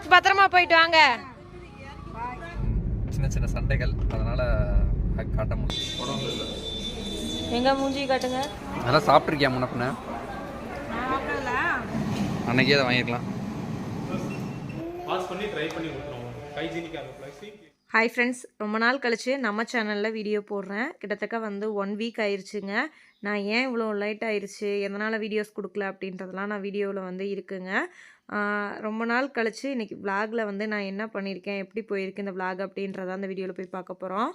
பார்த்து பத்திரமா போயிட்டு வாங்க. சின்ன சின்ன சண்டைகள். அதனால காட்ட முடியும் எங்க மூஞ்சி காட்டுங்க? அதெல்லாம் சாப்பிட்ருக்கியா முன்ன பின்ன அன்னைக்கே அதை வாங்கிருக்கலாம். பாஸ் பண்ணி ட்ரை பண்ணி கொடுத்துருவோம் ஹைஜீனிக்காக இருக்கும் ஹாய் ஃப்ரெண்ட்ஸ் ரொம்ப நாள் கழிச்சு நம்ம சேனலில் வீடியோ போடுறேன். கிட்டத்தட்ட வந்து ஒன் வீக் ஆயிருச்சுங்க. நான் ஏன் இவ்வளோ லைட் ஆயிடுச்சு எதனால் வீடியோஸ் கொடுக்கல? அப்படின்றதெல்லாம் நான் வீடியோவில் வந்து இருக்குங்க. ரொம்ப நாள் கழிச்சு இன்றைக்கி vlogல வந்து நான் என்ன பண்ணியிருக்கேன் எப்படி போயிருக்கு இந்த vlog அப்படின்றத அந்த வீடியோவில் போய் பார்க்க போகிறோம்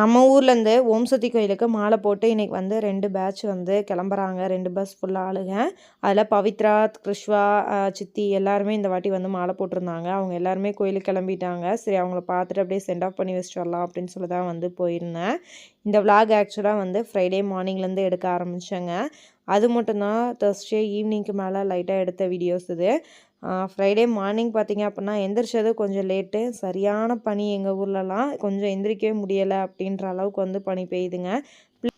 நம்ம ஊர்லேருந்து ஓம் சக்தி கோயிலுக்கு மாலை போட்டு இன்றைக்கி வந்து ரெண்டு பேட்ச் வந்து கிளம்புறாங்க. ரெண்டு பஸ் ஃபுல்லாக ஆளுங்க. அதில் பவித்ரா கிருஷ்வா சித்தி எல்லாருமே இந்த வாட்டி வந்து மாலை போட்டிருந்தாங்க. அவங்க எல்லாருமே கோயிலுக்கு கிளம்பிட்டாங்க. சரி அவங்கள பார்த்துட்டு அப்படியே சென்ட் ஆஃப் பண்ணி வச்சுட்டு வரலாம் அப்படின்னு சொல்லி தான் வந்து போயிருந்தேன். இந்த விளாக் ஆக்சுவலாக வந்து ஃப்ரைடே மார்னிங்லேருந்து எடுக்க ஆரம்பித்தேங்க அது மட்டும்தான் தர்ஸ்டே ஈவினிங்க்கு மேலே லைட்டாக எடுத்த வீடியோஸ் இது. ஃப்ரைடே மார்னிங் பார்த்தீங்க அப்படின்னா எந்திரிச்சது கொஞ்சம் லேட்டு சரியான பனி எங்கள் ஊர்லலாம் கொஞ்சம் எந்திரிக்கவே முடியலை அப்படின்ற அளவுக்கு வந்து பனி பெய்யுதுங்க.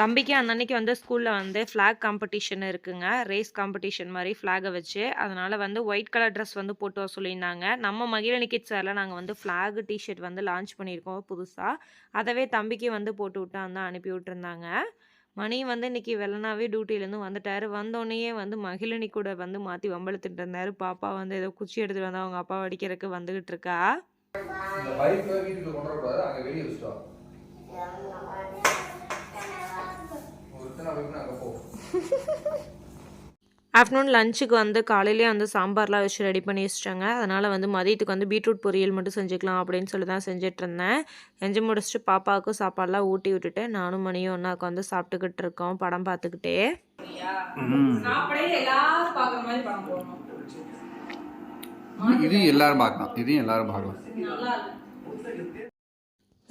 தம்பிக்கு அன்னன்னைக்கு வந்து ஸ்கூலில் வந்து ஃப்ளாக் காம்படிஷன் இருக்குங்க. ரேஸ் காம்படிஷன் மாதிரி ஃப்ளாகை வச்சு. அதனால் வந்து ஒயிட் கலர் ட்ரெஸ் வந்து போட்டு வர சொல்லியிருந்தாங்க. நம்ம மகிழனி கிட் சாரில் நாங்கள் வந்து ஃப்ளாக் டிஷர்ட் வந்து லான்ச் பண்ணியிருக்கோம் புதுசாக அதவே தம்பிக்கு வந்து போட்டு விட்டு வந்து அனுப்பி விட்டுருந்தாங்க. மணி வந்து இன்னைக்கு வெள்ளனாவே டியூட்டிலேருந்து வந்துட்டாரு. வந்தோடனேயே வந்து மகிழினி கூட வந்து மாற்றி வம்பளத்துட்டு இருந்தாரு. பாப்பா வந்து ஏதோ குச்சி எடுத்துட்டு வந்து அவங்க அப்பா அடிக்கிறதுக்கு வந்துகிட்டு இருக்கா? அங்கே வெளியே வச்சுட்டு ஒருத்தனை வைக்கணும் அங்கே போ ஆஃப்டர்நூன் லஞ்சுக்கு வந்து காலையிலேயே வந்து சாம்பார்லாம் வச்சு ரெடி பண்ணி வச்சிட்டாங்க. அதனால் வந்து மதியத்துக்கு வந்து பீட்ரூட் பொரியல் மட்டும் செஞ்சுக்கலாம் அப்படின்னு சொல்லி தான் செஞ்சுட்டு இருந்தேன். செஞ்சு முடிச்சுட்டு பாப்பாவுக்கும் சாப்பாடுலாம் ஊட்டி விட்டுட்டு நானும் மணியும் ஒன்றாக்கு வந்து சாப்பிட்டுக்கிட்டு இருக்கோம் படம் பார்த்துக்கிட்டே. இதையும் எல்லாரும் பார்க்கலாம். இதையும் எல்லாரும் பார்க்கலாம்.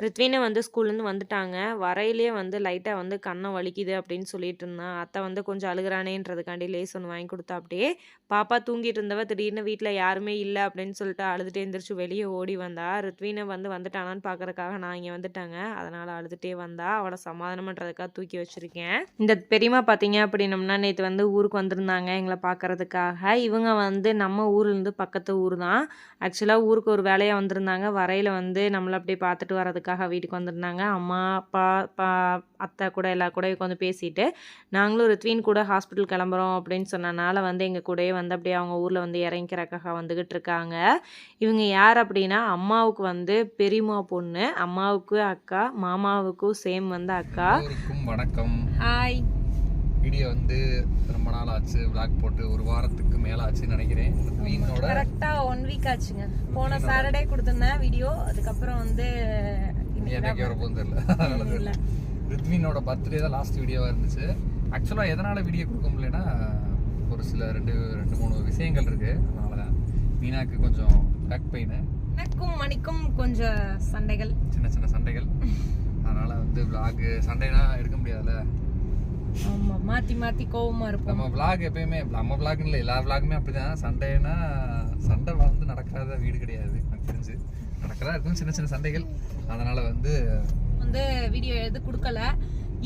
ரித்வினை வந்து ஸ்கூல்லேருந்து வந்துட்டாங்க. வரையிலே வந்து லைட்டாக வந்து கண்ணை வலிக்குது அப்படின்னு சொல்லிட்டு இருந்தான். அத்தை வந்து கொஞ்சம் அழுகுறானேன்றதுக்காண்டி லேஸ் ஒன்று வாங்கி கொடுத்தா. அப்படியே பாப்பா தூங்கிட்டு இருந்தவ திடீர்னு வீட்டில் யாருமே இல்லை அப்படின்னு சொல்லிட்டு அழுதுகிட்டே எழுந்திரிச்சு வெளியே ஓடி வந்தா. ரித்வினை வந்து வந்துட்டானான்னு பார்க்குறக்காக நான் இங்கே வந்துட்டாங்க. அதனால் அழுதுகிட்டே வந்தா. அவளை சமாதானம் பண்ணுறதுக்காக தூக்கி வச்சுருக்கேன். இந்த பெரியம்மா பார்த்தீங்க அப்படின்னம்னா நேற்று வந்து ஊருக்கு வந்திருந்தாங்க எங்களை பார்க்கறதுக்காக இவங்க வந்து நம்ம ஊர்லேருந்து பக்கத்து ஊர் தான். ஆக்சுவலாக ஊருக்கு ஒரு வேலையாக வந்திருந்தாங்க. வரையில் வந்து நம்மளை அப்படியே பார்த்துட்டு வரதுக்கு வரதுக்காக வீட்டுக்கு வந்திருந்தாங்க. அம்மா அப்பா பா அத்தை கூட எல்லா கூட உட்காந்து பேசிட்டு நாங்களும் ரித்வின் கூட ஹாஸ்பிட்டல் கிளம்புறோம் அப்படின்னு சொன்னனால வந்து எங்கள் கூடயே வந்து அப்படியே அவங்க ஊரில் வந்து இறங்கிக்கிறக்காக வந்துக்கிட்டு இருக்காங்க. இவங்க யார் அப்படின்னா அம்மாவுக்கு வந்து பெரியம்மா பொண்ணு அம்மாவுக்கு அக்கா மாமாவுக்கும் சேம் வந்து அக்கா. வணக்கம். ஹாய் வீடியோ வந்து ரொம்ப நாள் ஆச்சு விளாக் போட்டு ஒரு வாரத்துக்கு மேல ஆச்சுன்னு நினைக்கிறேன் வீணோட கரெக்டாக ஒன் வீக் ஆச்சுங்க. போன சாட்டர்டே கொடுத்துருந்தேன் வீடியோ. அதுக்கப்புறம் வந்து எனக்கு வர போதும் தெரியல. ரித்வினோட பர்த்டே தான் லாஸ்ட் வீடியோவாக இருந்துச்சு. ஆக்சுவலாக எதனால் வீடியோ கொடுக்க முடியலன்னா ஒரு சில ரெண்டு ரெண்டு மூணு விஷயங்கள் இருக்கு. அதனால தான் மீனாக்கு கொஞ்சம் பேக் பெயின் எனக்கும் மணிக்கும் கொஞ்சம் சண்டைகள். சின்ன சின்ன சண்டைகள். அதனால வந்து vlog சண்டைனா எடுக்க முடியாதுல்ல? ஆமா மாத்தி மாத்தி கோவமா இருப்போம். நம்ம vlog எப்பயுமே நம்ம vlog இல்லை எல்லா vlogமே அப்படிதான். சண்டைனா சண்டை வந்து நடக்காத வீடு கிடையாது எனக்கு தெரிஞ்சு. நடக்கிறதா இருக்கும் சின்ன சின்ன சண்டைகள். அதனால வந்து வந்து வீடியோ எது கொடுக்கல.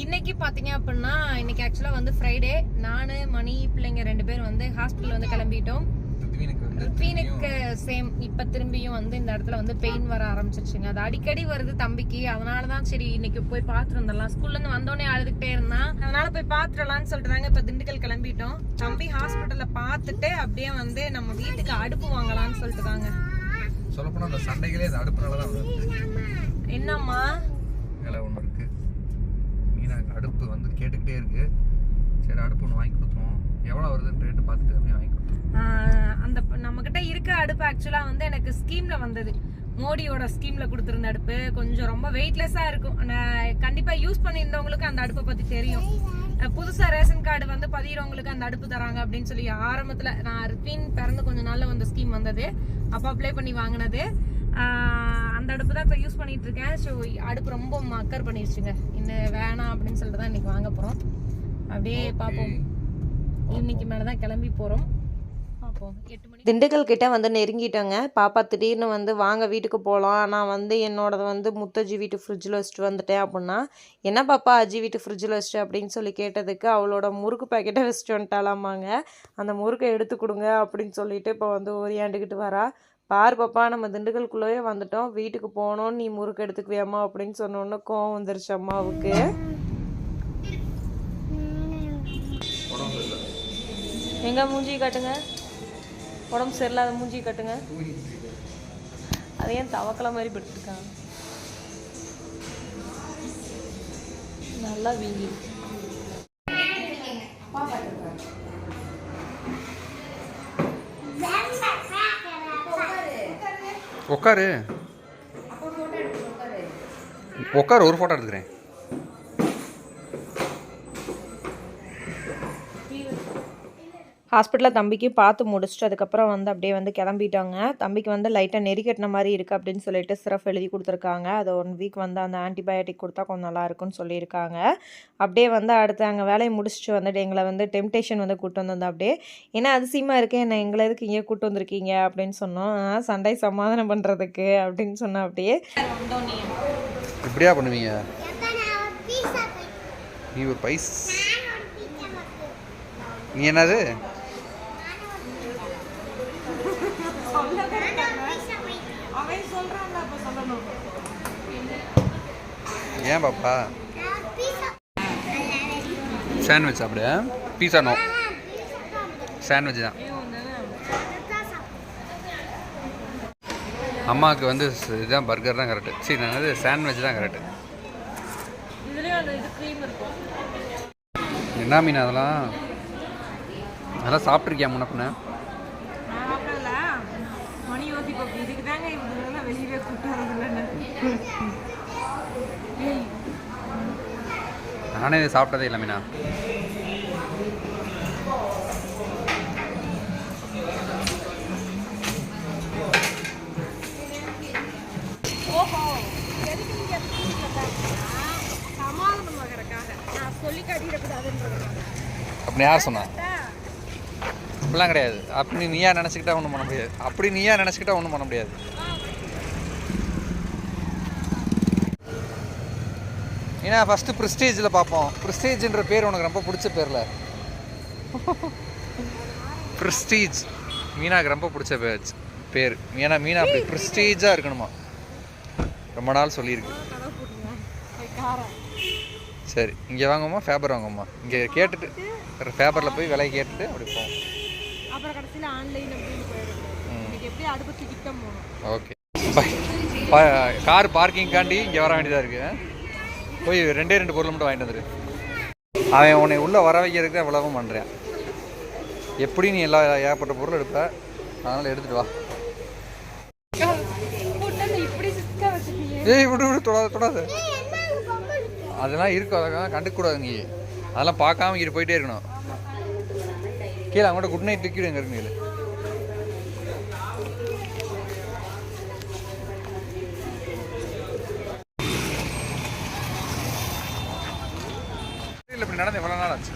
இன்னைக்கு பாத்தீங்க அப்படின்னா இன்னைக்கு ஆக்சுவலா வந்து ஃப்ரைடே நானு மணி பிள்ளைங்க ரெண்டு பேரும் வந்து ஹாஸ்பிட்டல் வந்து கிளம்பிட்டோம். ரித்வினுக்கு சேம் இப்ப திரும்பியும் வந்து இந்த இடத்துல வந்து பெயின் வர ஆரம்பிச்சிருச்சுங்க. அது அடிக்கடி வருது தம்பிக்கு. அதனால தான் சரி இன்னைக்கு போய் பார்த்துட்டு வந்துடலாம். ஸ்கூல்ல இருந்து வந்தோடனே அழுதுகிட்டே இருந்தான். அதனால போய் பார்த்துடலாம்னு சொல்லிட்டு தாங்க இப்ப திண்டுக்கல் கிளம்பிட்டோம். தம்பி ஹாஸ்பிட்டல்ல பார்த்துட்டு அப்படியே வந்து நம்ம வீட்டுக்கு அடுப்பு வாங்கலாம்னு சொல்லிட்டு தாங்க சொல்லப்போனால் அந்த சண்டைகளே அந்த அடுப்புனால தான் வருது. என்னம்மா? வேலை ஒன்று இருக்கு. மீனாக்கு அடுப்பு வந்து கேட்டுக்கிட்டே இருக்கு. சரி அடுப்பு ஒன்று வாங்கி கொடுத்துருவோம். எவ்வளோ வருதுன்னு ரேட்டு பார்த்துட்டு அப்படியே வாங்கி கொடுத்துருவோம். ஆஹ் அந்த நம்ம கிட்ட இருக்க அடுப்பு ஆக்சுவலா வந்து எனக்கு ஸ்கீம்ல வந்தது. மோடியோட ஸ்கீம்ல கொடுத்துருந்த அடுப்பு. கொஞ்சம் ரொம்ப வெயிட்லெஸ்ஸா இருக்கும். நான் கண்டிப்பா யூஸ் பண்ணியிருந்தவங்களுக்கு அந்த அடுப்பை பத்தி தெரியும். அஹ் புதுசா ரேஷன் கார்டு வந்து பதிகிறவங்களுக்கு அந்த அடுப்பு தராங்க அப்படின்னு சொல்லி ஆரம்பத்துல நான் ரித்வின் பிறந்து கொஞ்ச நாள்ல வந்த ஸ்கீம் வந்தது. அப்போ அப்ளை பண்ணி வாங்கினது. அந்த அடுப்பு தான் இப்போ யூஸ் பண்ணிட்டு இருக்கேன் ஸோ அடுப்பு ரொம்ப மக்கர் பண்ணிருச்சுங்க. இன்னும் வேணாம் அப்படின்னு சொல்லிட்டு தான் இன்னைக்கு வாங்க போறோம். அப்படியே பார்ப்போம். இன்னைக்கு மேலே தான் கிளம்பி போகிறோம் திண்டுக்கல் கிட்ட வந்து நெருங்கிட்டோங்க. பாப்பா திடீர்னு வந்து வாங்க வீட்டுக்கு போகலாம் நான் வந்து என்னோடது வந்து முத்தஜி வீட்டு ஃப்ரிட்ஜில் வச்சுட்டு வந்துட்டேன் அப்படின்னா என்ன பாப்பா அஜி வீட்டு ஃப்ரிட்ஜில் வச்சுட்டு? அப்படின்னு சொல்லி கேட்டதுக்கு அவளோட முறுக்கு பாக்கெட்டை வச்சுட்டு வந்துட்டாலாமாங்க அந்த முறுக்கை எடுத்து கொடுங்க அப்படின்னு சொல்லிட்டு இப்போ வந்து ஓரியாண்டுக்கிட்டு வரா. பார் பாப்பா நம்ம திண்டுக்கல்குள்ளேயே வந்துட்டோம். வீட்டுக்கு போனோம் நீ முறுக்கு எடுத்துக்குவியாம்மா அப்படின்னு சொன்னோன்னே கோவம் வந்துருச்சு அம்மாவுக்கு. எங்க மூஞ்சி காட்டுங்க? உடம்பு சரியில்லாத மூஞ்சி காட்டுங்க. அது ஏன் தவக்கலை மாதிரி படுத்துருக்காங்க நல்லா வீங்கி உட்காரு. உட்காரு. ஒரு ஃபோட்டோ எடுத்துக்கிறேன். ஹாஸ்பிட்டலில் தம்பிக்கு பார்த்து முடிச்சுட்டு அதுக்கப்புறம் வந்து அப்படியே வந்து கிளம்பிட்டாங்க. தம்பிக்கு வந்து லைட்டாக நெறிக்கட்டின மாதிரி இருக்குது அப்படின்னு சொல்லிட்டு சிரப் எழுதி கொடுத்துருக்காங்க. அது ஒன் வீக் வந்து அந்த ஆன்டிபயோட்டிக் கொடுத்தா கொஞ்சம் நல்லா இருக்கும்னு சொல்லியிருக்காங்க. அப்படியே வந்து அடுத்து அங்கே வேலையை முடிச்சுட்டு வந்துட்டு எங்களை வந்து டெம்டேஷன் வந்து கூட்டு வந்திருந்தோம் அப்படியே ஏன்னா அதிசயமாக இருக்கேன் என்ன எங்களை எதுக்கு இங்கே கூட்டு வந்திருக்கீங்க? அப்படின்னு சொன்னோம். "ஆ, சண்டை சமாதானம் பண்ணுறதுக்கு அப்படின்னு சொன்னோம் அப்படியே. இப்படியா பண்ணுவீங்க? நீ ஒரு பைஸ் நீ என்னது? ஏன் பாப்பா? சாண்ட்விச் சாப்பிடு. பீஸா நோ சாண்ட்விச் தான். அம்மாவுக்கு வந்து இதுதான் பர்கர் தான் கரெக்டு சரி என்னது? சாண்ட்விச் தான் கரெக்டு என்ன மீன் அதெல்லாம்? அதெல்லாம் சாப்பிட்ருக்கியா முன்ன பின்ன மணி யோசிப்போம் இதுக்கு தாங்க இவங்க வெளியவே கூட்டு வரதில்லைன்னு நானே இது சாப்பிட்டதே இல்லை மீனா. அப்படி யார் சொன்னா? அப்படிலாம் கிடையாது. அப்படி நீயா நினச்சிக்கிட்டா ஒன்றும் பண்ண முடியாது. அப்படி நீயா நினச்சிக்கிட்டா ஒன்றும் பண்ண முடியாது. ஏன்னா ஃபஸ்ட்டு ப்ரிஸ்டேஜில் பார்ப்போம். ப்ரிஸ்டேஜ்ன்ற பேர் உனக்கு ரொம்ப பிடிச்ச பேரில். ப்ரிஸ்டீஜ் மீனாக்கு ரொம்ப பிடிச்ச பேர் பேர். ஏன்னா மீனா அப்படி ப்ரிஸ்டீஜாக இருக்கணுமா? ரொம்ப நாள் சொல்லியிருக்கு. சரி இங்கே வாங்குவோமா ஃபேபர் வாங்குவோமா இங்கே கேட்டுட்டு ஃபேபரில் போய் விலையை கேட்டுட்டு அப்படி போவோம் அப்புறம் கடைசியில் ஆன்லைன் அப்படின்னு ஓகே. பை கார் பார்க்கிங்காண்டி இங்கே வர வேண்டியதாக இருக்குது போய் ரெண்டே ரெண்டு பொருள் மட்டும் வாங்கிட்டு வந்துரு. அவன் உன்னை உள்ளே வர வைக்கிறதுக்கு தான் இவ்வளவும் பண்ணுறேன் எப்படி நீ எல்லா ஏகப்பட்ட பொருள் எடுப்ப? அதனால் எடுத்துட்டு வா. இப்படி ஏய் விடு விடு தொடாத தொடாத. அதெல்லாம் இருக்கும் அதெல்லாம் கண்டுக்கூடாது நீ. அதெல்லாம் பார்க்காம இங்கே போயிட்டே இருக்கணும். கீழே அவங்கள்ட்ட குட் நைட் லிக்விட் எங்கே இருக்குங்க இல்லை இப்படி நடந்து எவ்வளோ நாள் ஆச்சு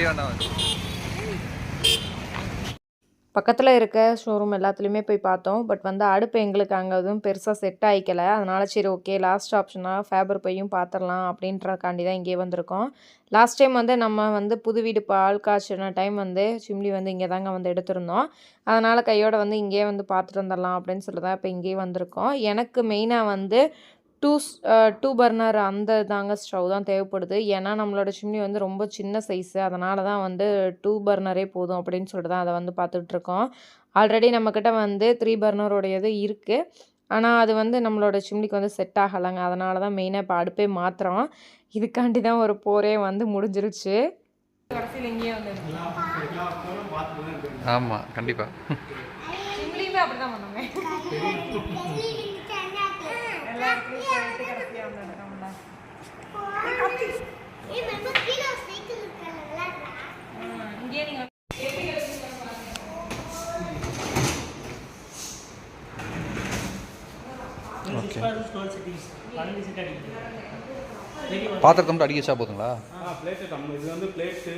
வண்டி வேண்டாம் பக்கத்தில் இருக்க ஷோரூம் எல்லாத்துலேயுமே போய் பார்த்தோம். பட் வந்து அடுப்பு எங்களுக்கு அங்கே எதுவும் பெருசாக செட் ஆகிக்கல அதனால் சரி ஓகே லாஸ்ட் ஆப்ஷனாக ஃபேபர் போயும் பார்த்துடலாம் அப்படின்றக்காண்டி தான் இங்கே வந்திருக்கோம். லாஸ்ட் டைம் வந்து நம்ம வந்து புது வீடு பால் காய்ச்சின டைம் வந்து சிம்லி வந்து இங்கே தாங்க வந்து எடுத்திருந்தோம். அதனால் கையோடு வந்து இங்கேயே வந்து பார்த்துட்டு வந்துடலாம் அப்படின்னு சொல்லி தான் இப்போ இங்கேயே வந்திருக்கோம். எனக்கு மெயினாக வந்து டூ டூ பர்னர் அந்த தாங்க ஸ்டவ் தான் தேவைப்படுது. ஏன்னா நம்மளோட சிம்னி வந்து ரொம்ப சின்ன சைஸு. அதனால தான் வந்து டூ பர்னரே போதும் அப்படின்னு சொல்லிட்டு தான் அதை வந்து பார்த்துட்ருக்கோம் ஆல்ரெடி நம்மக்கிட்ட வந்து த்ரீ பர்னரோடையது இருக்குது ஆனால் அது வந்து நம்மளோட சிம்னிக்கு வந்து செட் ஆகலைங்க. அதனால தான் மெயினாக இப்போ அடுப்பே மாற்றுறோம் இதுக்காண்டி தான் ஒரு போரே வந்து முடிஞ்சிருச்சு. ஆமாம் கண்டிப்பாக சிம்லியுமே அப்படி தான் பண்ணோமே எல்லா இடத்துலையும் போயிட்டு கடைசியாக வந்து எடுக்கணும்ல இங்கேயே நீங்கள் ஓகே பாத்திரத்தை மட்டும் அடிக்க வச்சா போதுங்களா? பிளேட்டு டம்ளர் இது வந்து பிளேட்டு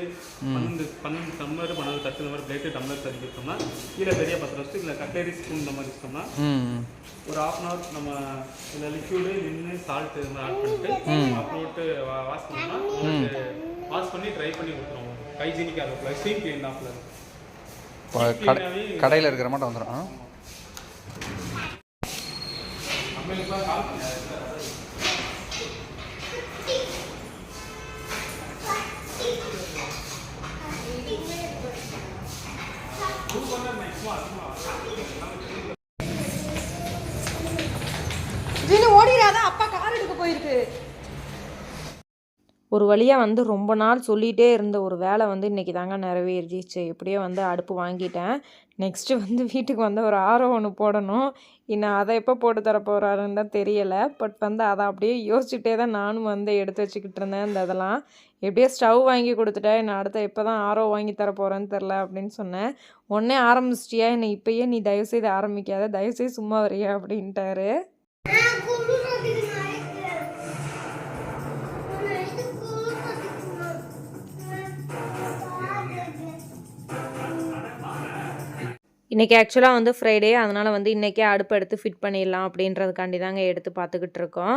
பன்னெண்டு பன்னெண்டு டம்ளர் பன்னெண்டு தட்டு இந்த மாதிரி பிளேட்டு டம்ளர் தட்டி வச்சோம்னா கீழே பெரிய பாத்திரம் வச்சு இல்லை கட்லரி ஸ்பூன் இந்த மாதிரி வச்சோம்னா ஒரு ஹாஃப் அன் ஹவர் நம்ம இதில் லிக்யூடு நின்று சால்ட் இது மாதிரி ஆட் பண்ணிட்டு அப்புறம் விட்டு வாஷ் பண்ணோம்னா வாஷ் பண்ணி ட்ரை பண்ணி கொடுத்துருவோம் ஹைஜீனிக்காக இருக்கும். ஸ்டீம் க்ளீன் கடை கடையில் இருக்கிற மட்டும் வந்துடும் ஆ ஜீனு ஒரு வழியாக வந்து ரொம்ப நாள் சொல்லிகிட்டே இருந்த ஒரு வேலை வந்து இன்றைக்கி தாங்க நிறைவேறிச்சு. எப்படியோ வந்து அடுப்பு வாங்கிட்டேன். நெக்ஸ்ட்டு வந்து வீட்டுக்கு வந்து ஒரு ஆரோ ஒன்று போடணும். இன்னும் அதை எப்போ போட்டு தர போகிறாருன்னு தான் தெரியலை. பட் வந்து அதை அப்படியே யோசிச்சுட்டே தான் நானும் வந்து எடுத்து வச்சுக்கிட்டு இருந்தேன் இந்த இதெல்லாம். எப்படியோ ஸ்டவ் வாங்கி கொடுத்துட்டேன். என்னை அடுத்த எப்போ தான் ஆரோ வாங்கி தர போகிறேன்னு தெரில அப்படின்னு சொன்னேன். உடனே ஆரம்பிச்சிட்டியா? என்னை இப்போயே நீ தயவுசெய்து ஆரம்பிக்காத. தயவுசெய்து சும்மா வரியா? அப்படின்ட்டாரு. இன்றைக்கி ஆக்சுவலாக வந்து ஃப்ரைடே அதனால் வந்து இன்றைக்கே அடுப்பு எடுத்து ஃபிட் பண்ணிடலாம் அப்படின்றதுக்காண்டி தாங்க எடுத்து பார்த்துக்கிட்டு இருக்கோம்.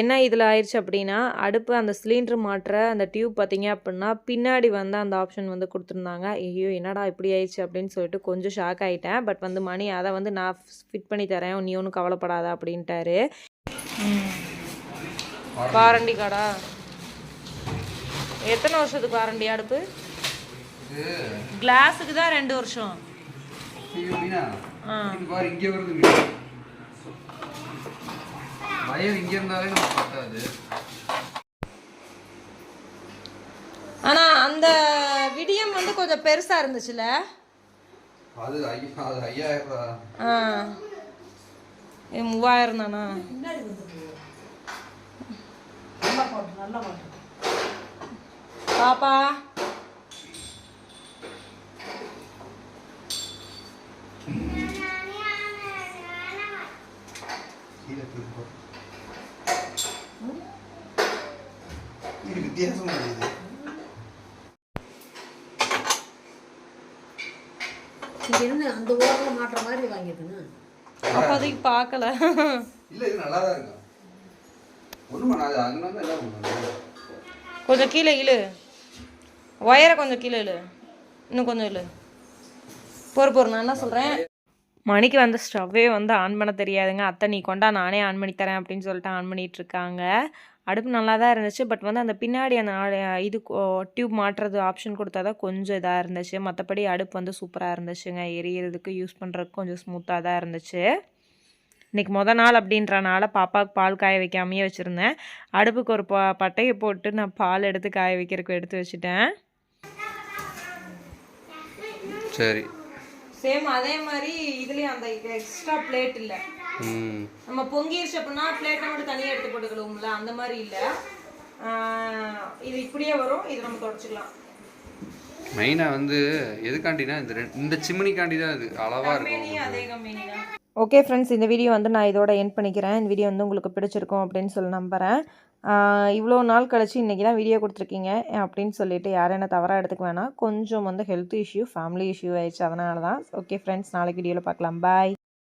என்ன இதில் ஆயிடுச்சு அப்படின்னா அடுப்பு அந்த சிலிண்டர் மாட்டுற அந்த டியூப் பார்த்தீங்க அப்படின்னா பின்னாடி வந்து அந்த ஆப்ஷன் வந்து கொடுத்துருந்தாங்க. ஐயோ என்னடா இப்படி ஆயிடுச்சு அப்படின்னு சொல்லிட்டு கொஞ்சம் ஷாக் ஆகிட்டேன் பட் வந்து மணி அதை வந்து நான் ஃபிட் பண்ணி தரேன். நீ ஒன்றும் கவலைப்படாத அப்படின்ட்டாரு. வாரண்டி கார்டா? எத்தனை வருஷத்துக்கு வாரண்டி அடுப்பு? கிளாஸுக்கு தான் ரெண்டு வருஷம். இது பாரு இங்கே வருது வயர் இங்கே இருந்தாலே நமக்கு பத்தாது. ஆனா அந்த விடியம் வந்து கொஞ்சம் பெருசா இருந்துச்சுல? அது ஐயா அது ஐயாயிரம் ஆ. மூவாயிரம் தானா? பாப்பா கீழே தூக்கு இது வித்தியாசமா இருக்குது இங்கிருந்து அந்த மாதிரி வாங்கியிருக்கணும் அப்போதைக்கு பார்க்கல. இல்ல இது நல்லா தான் இருக்கும். ஒண்ணும் பண்ணாது அங்க வந்து என்ன பண்ணுவாங்க. கொஞ்சம் கீழே இழு. ஒயரை கொஞ்சம் கீழே இழு. இன்னும் கொஞ்சம் இழு. பொறு பொறு நான் என்ன சொல்கிறேன் மணிக்கு வந்து ஸ்டவ்வே வந்து ஆன் பண்ண தெரியாதுங்க. அத்தை நீ கொண்டா நானே ஆன் பண்ணி தரேன் அப்படின்னு சொல்லிட்டு ஆன் பண்ணிட்டு இருக்காங்க. அடுப்பு நல்லா தான் இருந்துச்சு. பட் வந்து அந்த பின்னாடி அந்த இது டியூப் மாட்டுறது ஆப்ஷன் கொடுத்தா தான் கொஞ்சம் இதாக இருந்துச்சு. மற்றபடி அடுப்பு வந்து சூப்பராக இருந்துச்சுங்க. எரியறதுக்கு யூஸ் பண்ணுறதுக்கு கொஞ்சம் ஸ்மூத்தாக தான் இருந்துச்சு. இன்னைக்கு முத நாள் அப்படின்றனால பாப்பாவுக்கு பால் காய வைக்காமையே வச்சுருந்தேன். அடுப்புக்கு ஒரு ப பட்டையை போட்டு நான் பால் எடுத்து காய வைக்கிறதுக்கு எடுத்து வச்சுட்டேன். சரி. சேம் அதே மாதிரி இதுலேயும் அந்த எக்ஸ்ட்ரா பிளேட் இல்லை. நம்ம பொங்கிருச்சு அப்படின்னா பிளேட்டை மட்டும் தனியாக எடுத்து போட்டுக்கலும்ல அந்த மாதிரி இல்லை. இது இப்படியே வரும் இது நம்ம தொடச்சிக்கலாம். மெயினாக வந்து எதுக்காண்டினா இந்த இந்த சிம்னிக்காண்டி தான் இது அளவாக இருக்கும் அதே கம்பெனி தான். ஓகே ஃப்ரெண்ட்ஸ் இந்த வீடியோ வந்து நான் இதோட என் பண்ணிக்கிறேன். இந்த வீடியோ வந்து உங்களுக்கு பிடிச்சிருக்கும் அப்படின்னு சொல்லி நம்புகிறேன் இவ்வளோ நாள் கழிச்சு இன்றைக்கி தான் வீடியோ கொடுத்துருக்கீங்க அப்படின்னு சொல்லிட்டு யாரும் என்ன தவறாக எடுத்துக்க வேணாம். கொஞ்சம் வந்து ஹெல்த் இஷ்யூ ஃபேமிலி இஷ்யூ ஆயிடுச்சு அதனால தான் ஓகே ஃப்ரெண்ட்ஸ் நாளைக்கு வீடியோவில் பார்க்கலாம். பாய்